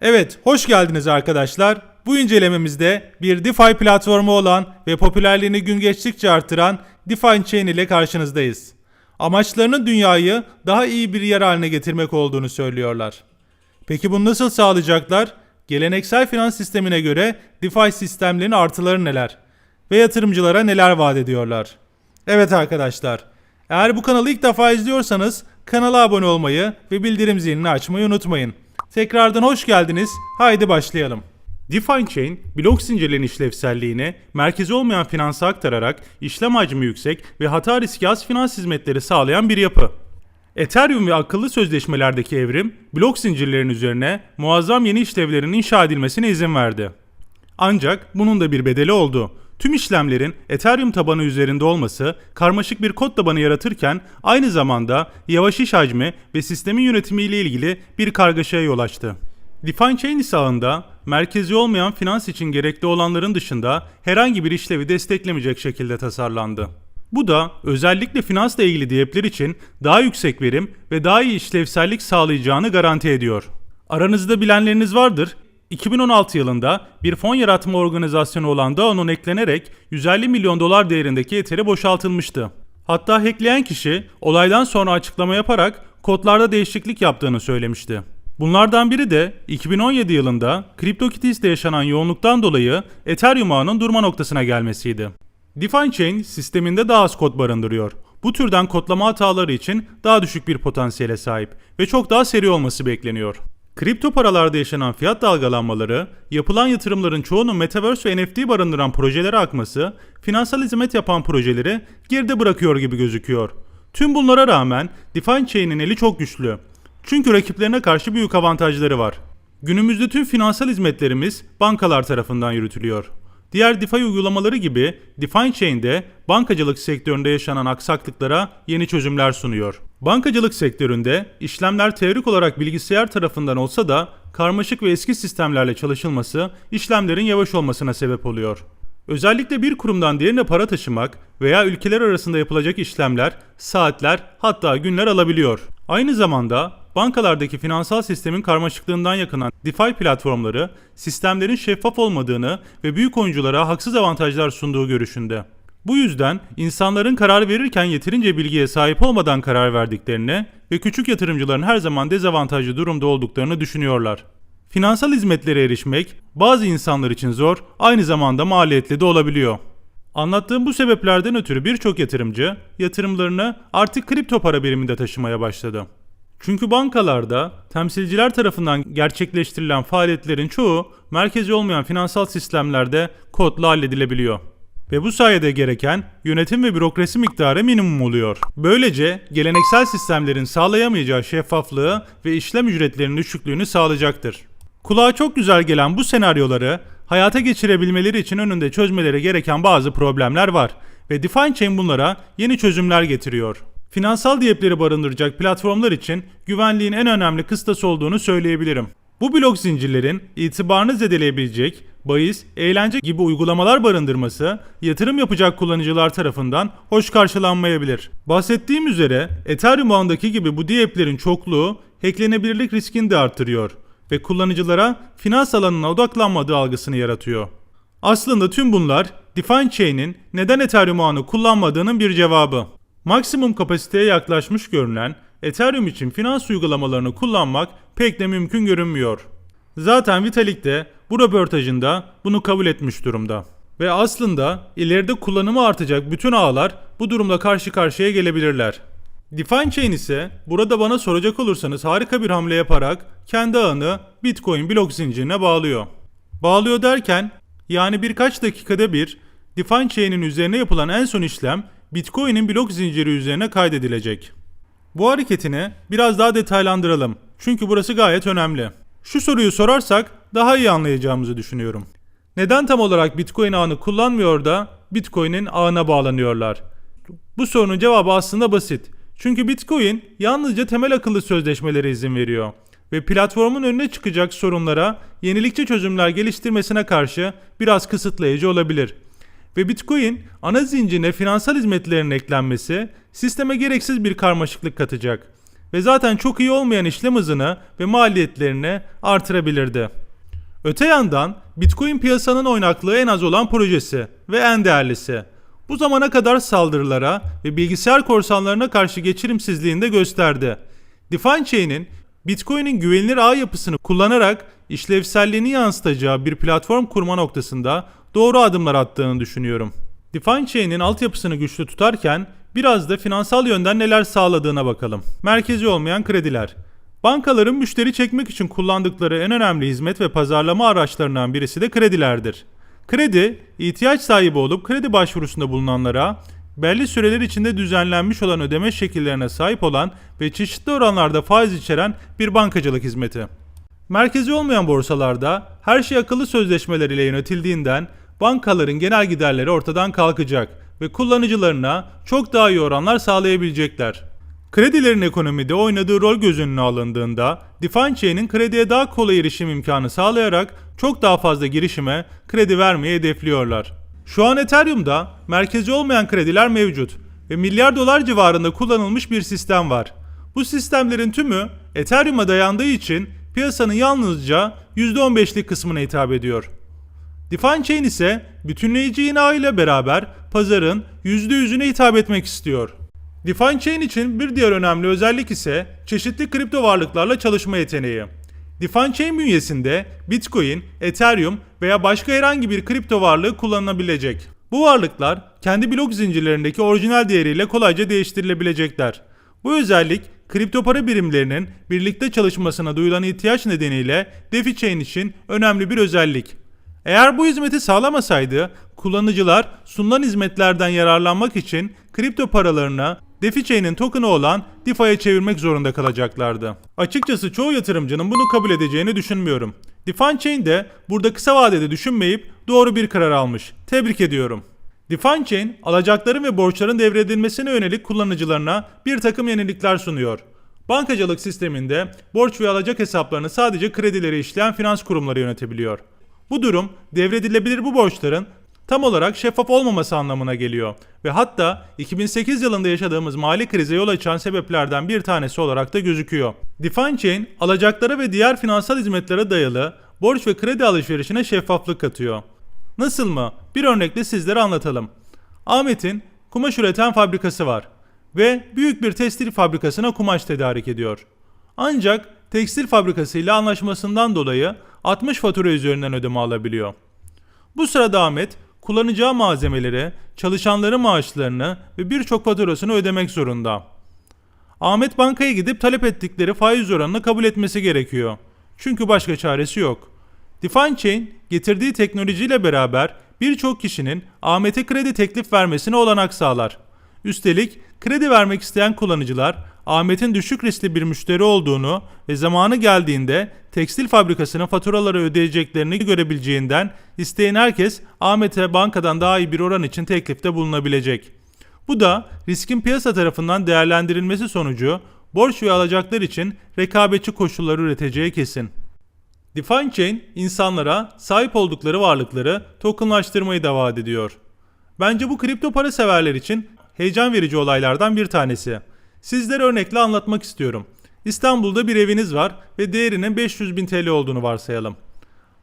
Evet, hoş geldiniz arkadaşlar. Bu incelememizde bir DeFi platformu olan ve popülerliğini gün geçtikçe artıran DeFi Chain ile karşınızdayız. Amaçlarının dünyayı daha iyi bir yer haline getirmek olduğunu söylüyorlar. Peki bunu nasıl sağlayacaklar? Geleneksel finans sistemine göre DeFi sistemlerin artıları neler? Ve yatırımcılara neler vaat ediyorlar? Evet arkadaşlar, eğer bu kanalı ilk defa izliyorsanız kanala abone olmayı ve bildirim zilini açmayı unutmayın. Tekrardan hoş geldiniz. Haydi başlayalım. Define Chain, blok zincirlerin işlevselliğini merkezi olmayan finansa aktararak işlem hacmi yüksek ve hata riski az finans hizmetleri sağlayan bir yapı. Ethereum ve akıllı sözleşmelerdeki evrim, blok zincirlerin üzerine muazzam yeni işlevlerin inşa edilmesine izin verdi. Ancak bunun da bir bedeli oldu. Tüm işlemlerin Ethereum tabanı üzerinde olması karmaşık bir kod tabanı yaratırken aynı zamanda yavaş iş hacmi ve sistemin yönetimiyle ilgili bir kargaşaya yol açtı. Define Chain ağında merkezi olmayan finans için gerekli olanların dışında herhangi bir işlevi desteklemeyecek şekilde tasarlandı. Bu da özellikle finansla ilgili diyepler için daha yüksek verim ve daha iyi işlevsellik sağlayacağını garanti ediyor. Aranızda bilenleriniz vardır. 2016 yılında bir fon yaratma organizasyonu olan Dao'nun eklenerek 150 milyon dolar değerindeki Ether'i boşaltılmıştı. Hatta hackleyen kişi olaydan sonra açıklama yaparak kodlarda değişiklik yaptığını söylemişti. Bunlardan biri de 2017 yılında CryptoKitties'te yaşanan yoğunluktan dolayı Ethereum ağının durma noktasına gelmesiydi. Define Chain sisteminde daha az kod barındırıyor. Bu türden kodlama hataları için daha düşük bir potansiyele sahip ve çok daha seri olması bekleniyor. Kripto paralarda yaşanan fiyat dalgalanmaları, yapılan yatırımların çoğunun Metaverse ve NFT barındıran projelere akması, finansal hizmet yapan projeleri geride bırakıyor gibi gözüküyor. Tüm bunlara rağmen Define Chain'in eli çok güçlü. Çünkü rakiplerine karşı büyük avantajları var. Günümüzde tüm finansal hizmetlerimiz bankalar tarafından yürütülüyor. Diğer DeFi uygulamaları gibi Define Chain'de bankacılık sektöründe yaşanan aksaklıklara yeni çözümler sunuyor. Bankacılık sektöründe işlemler teorik olarak bilgisayar tarafından olsa da karmaşık ve eski sistemlerle çalışılması işlemlerin yavaş olmasına sebep oluyor. Özellikle bir kurumdan diğerine para taşımak veya ülkeler arasında yapılacak işlemler saatler hatta günler alabiliyor. Aynı zamanda bankalardaki finansal sistemin karmaşıklığından yakınan DeFi platformları sistemlerin şeffaf olmadığını ve büyük oyunculara haksız avantajlar sunduğu görüşünde. Bu yüzden insanların karar verirken yeterince bilgiye sahip olmadan karar verdiklerini ve küçük yatırımcıların her zaman dezavantajlı durumda olduklarını düşünüyorlar. Finansal hizmetlere erişmek bazı insanlar için zor, aynı zamanda maliyetli de olabiliyor. Anlattığım bu sebeplerden ötürü birçok yatırımcı yatırımlarını artık kripto para biriminde taşımaya başladı. Çünkü bankalarda temsilciler tarafından gerçekleştirilen faaliyetlerin çoğu merkezi olmayan finansal sistemlerde kodla halledilebiliyor. Ve bu sayede gereken yönetim ve bürokrasi miktarı minimum oluyor. Böylece geleneksel sistemlerin sağlayamayacağı şeffaflığı ve işlem ücretlerinin düşüklüğünü sağlayacaktır. Kulağa çok güzel gelen bu senaryoları hayata geçirebilmeleri için önünde çözmeleri gereken bazı problemler var ve Define Chain bunlara yeni çözümler getiriyor. Finansal diyepleri barındıracak platformlar için güvenliğin en önemli kıstası olduğunu söyleyebilirim. Bu blok zincirlerin itibarını zedeleyebilecek bahis, eğlence gibi uygulamalar barındırması yatırım yapacak kullanıcılar tarafından hoş karşılanmayabilir. Bahsettiğim üzere Ethereum ağındaki gibi bu diyeplerin çokluğu hacklenebilirlik riskini de artırıyor ve kullanıcılara finans alanına odaklanmadığı algısını yaratıyor. Aslında tüm bunlar Define Chain'in neden Ethereum ağını kullanmadığının bir cevabı. Maksimum kapasiteye yaklaşmış görünen Ethereum için finans uygulamalarını kullanmak pek de mümkün görünmüyor. Zaten Vitalik de bu röportajında bunu kabul etmiş durumda. Ve aslında ileride kullanımı artacak bütün ağlar bu durumda karşı karşıya gelebilirler. Define Chain ise burada bana soracak olursanız harika bir hamle yaparak kendi ağını Bitcoin blok zincirine bağlıyor. Bağlıyor derken yani birkaç dakikada bir Define Chain'in üzerine yapılan en son işlem Bitcoin'in blok zinciri üzerine kaydedilecek. Bu hareketini biraz daha detaylandıralım. Çünkü burası gayet önemli. Şu soruyu sorarsak daha iyi anlayacağımızı düşünüyorum. Neden tam olarak Bitcoin ağını kullanmıyor da Bitcoin'in ağına bağlanıyorlar? Bu sorunun cevabı aslında basit. Çünkü Bitcoin yalnızca temel akıllı sözleşmelere izin veriyor ve platformun önüne çıkacak sorunlara yenilikçi çözümler geliştirmesine karşı biraz kısıtlayıcı olabilir. Ve Bitcoin ana zincirine finansal hizmetlerin eklenmesi sisteme gereksiz bir karmaşıklık katacak. ve zaten çok iyi olmayan işlem hızını ve maliyetlerini artırabilirdi. Öte yandan Bitcoin piyasanın oynaklığı en az olan projesi ve en değerlisi. Bu zamana kadar saldırılara ve bilgisayar korsanlarına karşı geçirimsizliğini de gösterdi. Define Chain'in Bitcoin'in güvenilir ağ yapısını kullanarak işlevselliğini yansıtacağı bir platform kurma noktasında doğru adımlar attığını düşünüyorum. Define Chain'in altyapısını güçlü tutarken biraz da finansal yönden neler sağladığına bakalım. Merkezi olmayan krediler. Bankaların müşteri çekmek için kullandıkları en önemli hizmet ve pazarlama araçlarından birisi de kredilerdir. Kredi, ihtiyaç sahibi olup kredi başvurusunda bulunanlara belli süreler içinde düzenlenmiş olan ödeme şekillerine sahip olan ve çeşitli oranlarda faiz içeren bir bankacılık hizmeti. Merkezi olmayan borsalarda her şey akıllı sözleşmeler ile yönetildiğinden bankaların genel giderleri ortadan kalkacak ve kullanıcılarına çok daha iyi oranlar sağlayabilecekler. Kredilerin ekonomide oynadığı rol göz önüne alındığında Define Chain'in krediye daha kolay erişim imkanı sağlayarak çok daha fazla girişime kredi vermeyi hedefliyorlar. Şu an Ethereum'da merkezi olmayan krediler mevcut ve milyar dolar civarında kullanılmış bir sistem var. Bu sistemlerin tümü Ethereum'a dayandığı için piyasanın yalnızca %15'lik kısmına hitap ediyor. Define Chain ise bütünleyici yine ile beraber pazarın %100'üne hitap etmek istiyor. Define Chain için bir diğer önemli özellik ise çeşitli kripto varlıklarla çalışma yeteneği. Define Chain bünyesinde Bitcoin, Ethereum veya başka herhangi bir kripto varlığı kullanılabilecek. Bu varlıklar kendi blok zincirlerindeki orijinal değeriyle kolayca değiştirilebilecekler. Bu özellik kripto para birimlerinin birlikte çalışmasına duyulan ihtiyaç nedeniyle DeFi Chain için önemli bir özellik. Eğer bu hizmeti sağlamasaydı kullanıcılar sunulan hizmetlerden yararlanmak için kripto paralarını DeFi Chain'in token'ı olan DeFi'ye çevirmek zorunda kalacaklardı. Açıkçası çoğu yatırımcının bunu kabul edeceğini düşünmüyorum. Define Chain de burada kısa vadede düşünmeyip doğru bir karar almış. Tebrik ediyorum. Define Chain, alacakların ve borçların devredilmesine yönelik kullanıcılarına bir takım yenilikler sunuyor. Bankacılık sisteminde borç ve alacak hesaplarını sadece kredileri işleyen finans kurumları yönetebiliyor. Bu durum devredilebilir bu borçların tam olarak şeffaf olmaması anlamına geliyor ve hatta 2008 yılında yaşadığımız mali krize yol açan sebeplerden bir tanesi olarak da gözüküyor. Define Chain, alacaklara ve diğer finansal hizmetlere dayalı borç ve kredi alışverişine şeffaflık katıyor. Nasıl mı? Bir örnekle sizlere anlatalım. Ahmet'in kumaş üreten fabrikası var ve büyük bir tekstil fabrikasına kumaş tedarik ediyor. Ancak tekstil fabrikasıyla anlaşmasından dolayı 60 fatura üzerinden ödeme alabiliyor. Bu sırada Ahmet kullanacağı malzemeleri, çalışanların maaşlarını ve birçok faturasını ödemek zorunda. Ahmet bankaya gidip talep ettikleri faiz oranını kabul etmesi gerekiyor. Çünkü başka çaresi yok. Define Chain getirdiği teknolojiyle beraber birçok kişinin Ahmet'e kredi teklif vermesine olanak sağlar. Üstelik kredi vermek isteyen kullanıcılar Ahmet'in düşük riskli bir müşteri olduğunu ve zamanı geldiğinde tekstil fabrikasının faturaları ödeyeceklerini görebileceğinden isteyen herkes Ahmet'e bankadan daha iyi bir oran için teklifte bulunabilecek. Bu da riskin piyasa tarafından değerlendirilmesi sonucu borç ve alacaklar için rekabetçi koşullar üreteceği kesin. Define Chain insanlara sahip oldukları varlıkları tokenlaştırmayı da vaat ediyor. Bence bu kripto para severler için heyecan verici olaylardan bir tanesi. Sizlere örnekle anlatmak istiyorum. İstanbul'da bir eviniz var ve değerinin 500 bin TL olduğunu varsayalım.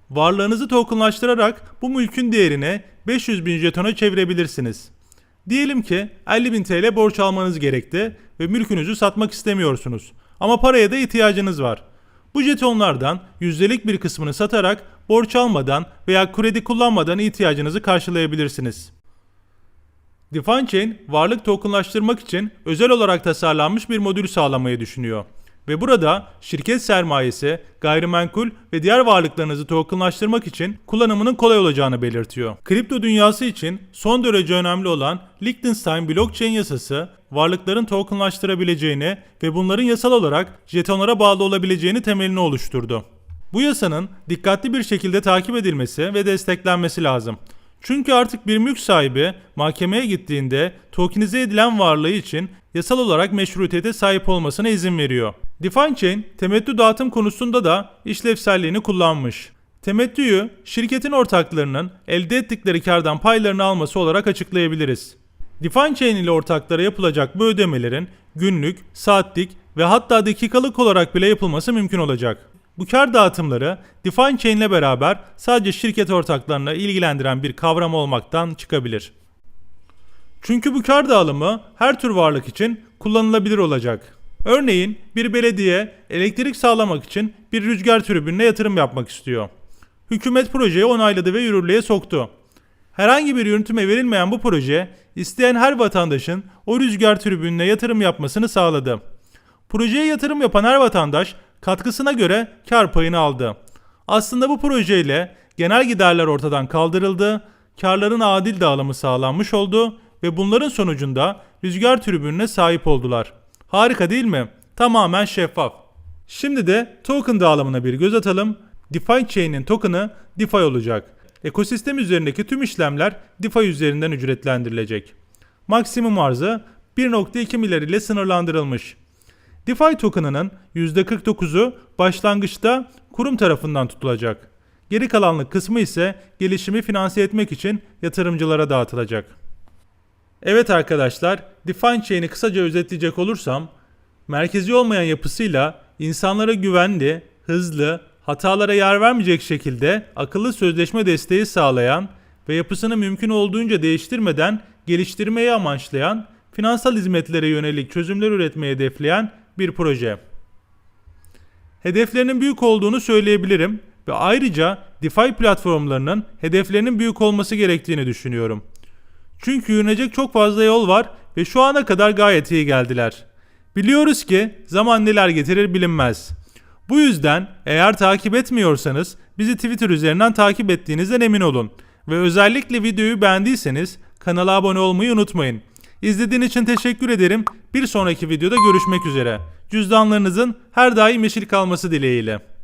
Varlığınızı tokenlaştırarak bu mülkün değerini 500 bin jetona çevirebilirsiniz. Diyelim ki 50 bin TL borç almanız gerekti ve mülkünüzü satmak istemiyorsunuz. Ama paraya da ihtiyacınız var. Bu jetonlardan yüzdelik bir kısmını satarak borç almadan veya kredi kullanmadan ihtiyacınızı karşılayabilirsiniz. Define Chain, varlık tokenlaştırmak için özel olarak tasarlanmış bir modül sağlamayı düşünüyor. Ve burada şirket sermayesi, gayrimenkul ve diğer varlıklarınızı tokenlaştırmak için kullanımının kolay olacağını belirtiyor. Kripto dünyası için son derece önemli olan Liechtenstein blockchain yasası varlıkların tokenlaştırabileceğini ve bunların yasal olarak jetonlara bağlı olabileceğini temelini oluşturdu. Bu yasanın dikkatli bir şekilde takip edilmesi ve desteklenmesi lazım. Çünkü artık bir mülk sahibi mahkemeye gittiğinde tokenize edilen varlığı için yasal olarak meşruiyete sahip olmasına izin veriyor. Define Chain temettü dağıtım konusunda da işlevselliğini kullanmış. Temettüyü şirketin ortaklarının elde ettikleri kardan paylarını alması olarak açıklayabiliriz. Define Chain ile ortaklara yapılacak bu ödemelerin günlük, saatlik ve hatta dakikalık olarak bile yapılması mümkün olacak. Bu kar dağıtımları Define Chain ile beraber sadece şirket ortaklarına ilgilendiren bir kavram olmaktan çıkabilir. Çünkü bu kar dağılımı her tür varlık için kullanılabilir olacak. Örneğin bir belediye elektrik sağlamak için bir rüzgar türbinine yatırım yapmak istiyor. Hükümet projeyi onayladı ve yürürlüğe soktu. Herhangi bir yürütüme verilmeyen bu proje, isteyen her vatandaşın o rüzgar türbinine yatırım yapmasını sağladı. Projeye yatırım yapan her vatandaş katkısına göre kar payını aldı. Aslında bu projeyle genel giderler ortadan kaldırıldı, karların adil dağılımı sağlanmış oldu ve bunların sonucunda rüzgar türbinine sahip oldular. Harika değil mi? Tamamen şeffaf. Şimdi de token dağılımına bir göz atalım. DeFi Chain'in token'ı DeFi olacak. Ekosistem üzerindeki tüm işlemler DeFi üzerinden ücretlendirilecek. Maksimum arzı 1.2 milyar ile sınırlandırılmış. DeFi token'ının %49'u başlangıçta kurum tarafından tutulacak. Geri kalanlık kısmı ise gelişimi finanse etmek için yatırımcılara dağıtılacak. Evet arkadaşlar, Define Chain'i kısaca özetleyecek olursam, merkezi olmayan yapısıyla insanlara güvenli, hızlı, hatalara yer vermeyecek şekilde akıllı sözleşme desteği sağlayan ve yapısını mümkün olduğunca değiştirmeden geliştirmeyi amaçlayan, finansal hizmetlere yönelik çözümler üretmeyi hedefleyen bir proje. Hedeflerinin büyük olduğunu söyleyebilirim ve ayrıca DeFi platformlarının hedeflerinin büyük olması gerektiğini düşünüyorum. Çünkü yürünecek çok fazla yol var ve şu ana kadar gayet iyi geldiler. Biliyoruz ki zaman neler getirir bilinmez. Bu yüzden eğer takip etmiyorsanız bizi Twitter üzerinden takip ettiğinizden emin olun. Ve özellikle videoyu beğendiyseniz kanala abone olmayı unutmayın. İzlediğiniz için teşekkür ederim. Bir sonraki videoda görüşmek üzere. Cüzdanlarınızın her daim yeşil kalması dileğiyle.